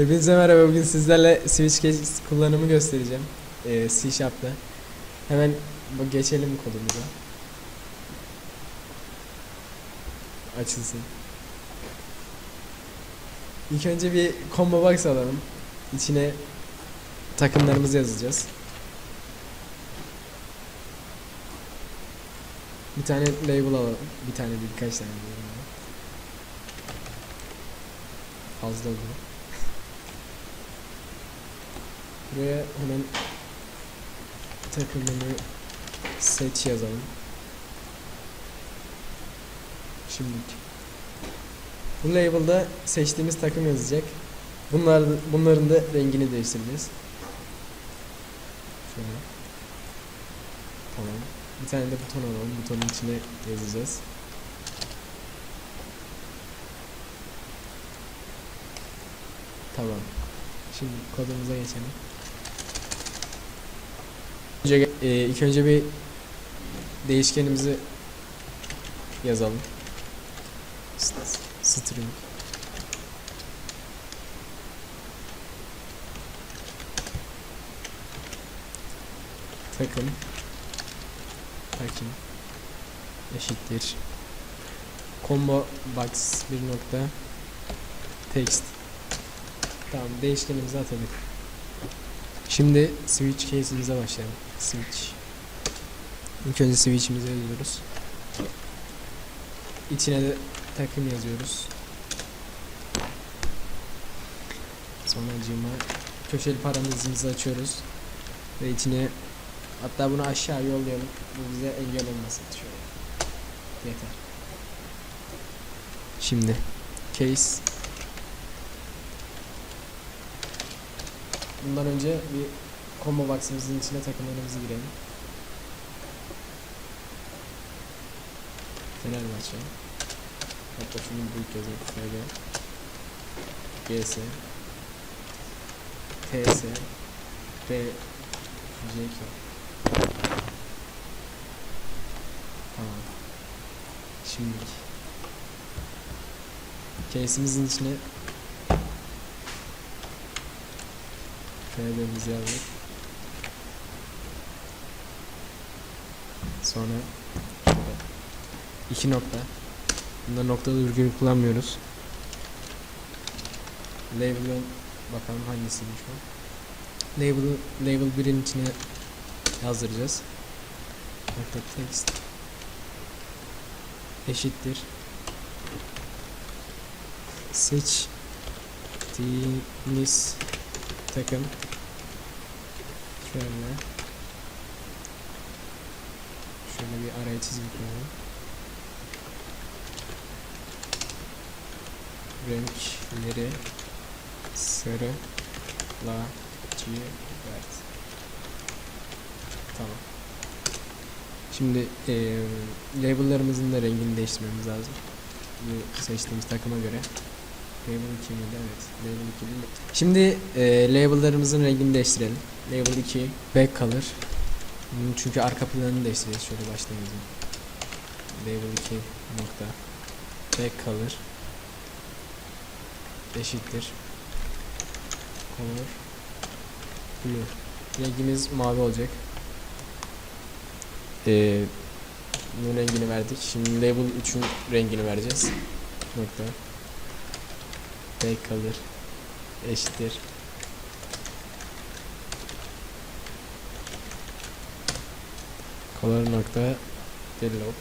Hepinize merhaba. Bugün sizlerle Switch case kullanımı göstereceğim. Ee, C Sharp'ta. Hemen geçelim kodumuza. Açılsın. İlk önce bir combo box alalım. İçine takımlarımızı yazacağız. Bir tane label alalım. Bir tane değil, birkaç tane diyelim. Fazla oldu. Buraya hemen takımını seç yazalım. Şimdi bu label'da seçtiğimiz takım yazacak. Bunlar bunların da rengini değiştireceğiz. Şöyle. Tamam. Bir tane de buton alalım. Butonun içine yazacağız. Tamam. Şimdi kodumuza geçelim. Önce, e, ilk önce bir değişkenimizi yazalım. St- String. Takım. Takım. Eşittir. Combo box bir nokta. Text. Tamam değişkenimizi atadık. Şimdi switch case'imize başlayalım. Switch. İlk önce switch'imizi yazıyoruz. İçine de takım yazıyoruz. Sonra cima köşeli parantezimizi açıyoruz. Ve içine hatta bunu aşağı yollayalım. Bu bize engel olmasın. Şöyle. Yeter. Şimdi case Bundan önce bir combo box'ımızın içine takımlarımızı girelim. Fenerbahçe. Hatta şunu büyük yazayım. FG. GS. TS. B. JK. Tamam. Şimdi case'imizin içine FB'mizi yazdık. Sonra şurada iki nokta. Bunda noktalı virgül kullanmıyoruz. Label'ın bakalım hangisiymiş bu. Label label 1'in içine yazdıracağız. Nokta text eşittir seçtiğimiz takım. Şöyle. Şöyle bir araya çizgi koyalım. Renkleri sarı lacivert tamam. Şimdi eee label'larımızın da rengini değiştirmemiz lazım. Bu seçtiğimiz takıma göre Label 2 miydi? Evet. Label 2 değil. Şimdi e, label'larımızın rengini değiştirelim. Label 2 back kalır. Çünkü arka planını değiştireceğiz. Şöyle baştan yazayım. Label 2 nokta back kalır. Eşittir. Color blue. Rengimiz mavi olacak. E, bunun rengini verdik. Şimdi label 3'ün rengini vereceğiz. Nokta B kalır. Eşittir. Color nokta. Yellow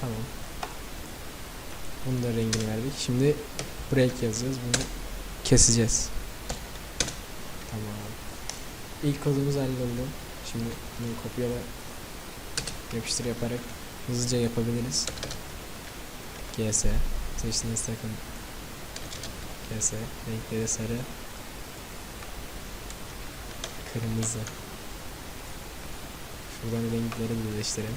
tamam. Bunun da rengini verdik. Şimdi break yazacağız. Bunu keseceğiz. Tamam. İlk kodumuz halloldu. Şimdi bunu kopyala yapıştır yaparak hızlıca yapabiliriz GS seçtiğiniz takım GS renkleri sarı kırmızı. Şuradan renkleri birleştirelim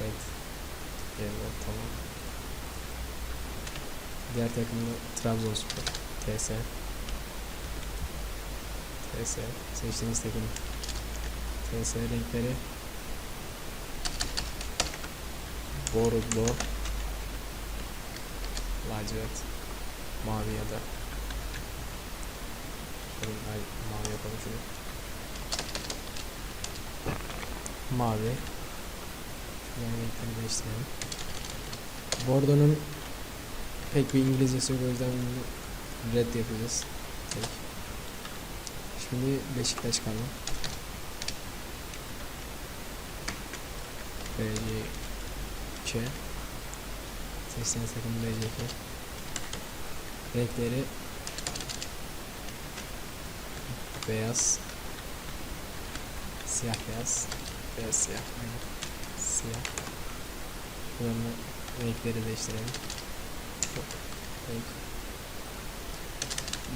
evet. Evet tamam. Diğer takımda Trabzonspor TS TS seçtiğiniz takım. TS renkleri. Bordo lacivert. Mavi ya da ma- mavi yapalım şunu mavi. Şuradan renkleri değiştirelim. Bordo'nun pek bir İngilizcesi yok o yüzden red yapacağız. Tek. Şimdi Beşiktaş kaldı BCK Seçtiğiniz takım BCK Renkleri. Beyaz. Siyah beyaz. Beyaz siyah. Aynen. Siyah. Bunların renkleri değiştirelim. Renk.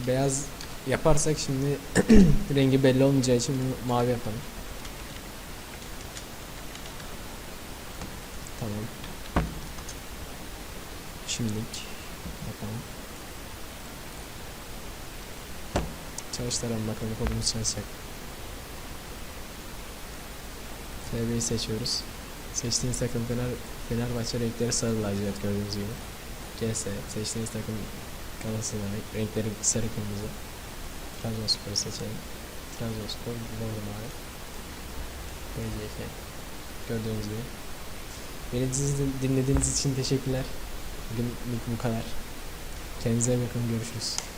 Beyaz yaparsak şimdi rengi belli olmayacağı için mavi yapalım Tamam. Şimdilik bakalım. Çalıştıralım bakalım kodumuz çalışacak. FB'yi seçiyoruz. Seçtiğiniz takım Fener, Fenerbahçe renkleri sarı lacivert gördüğünüz gibi. CS seçtiğiniz takım Galatasaray renkleri sarı kırmızı. Trabzonspor'u seçelim. Trabzonspor bordo mavi. BCK gördüğünüz gibi. Beni dinlediğiniz için teşekkürler. Bugün bu kadar. Kendinize bakın. Görüşürüz.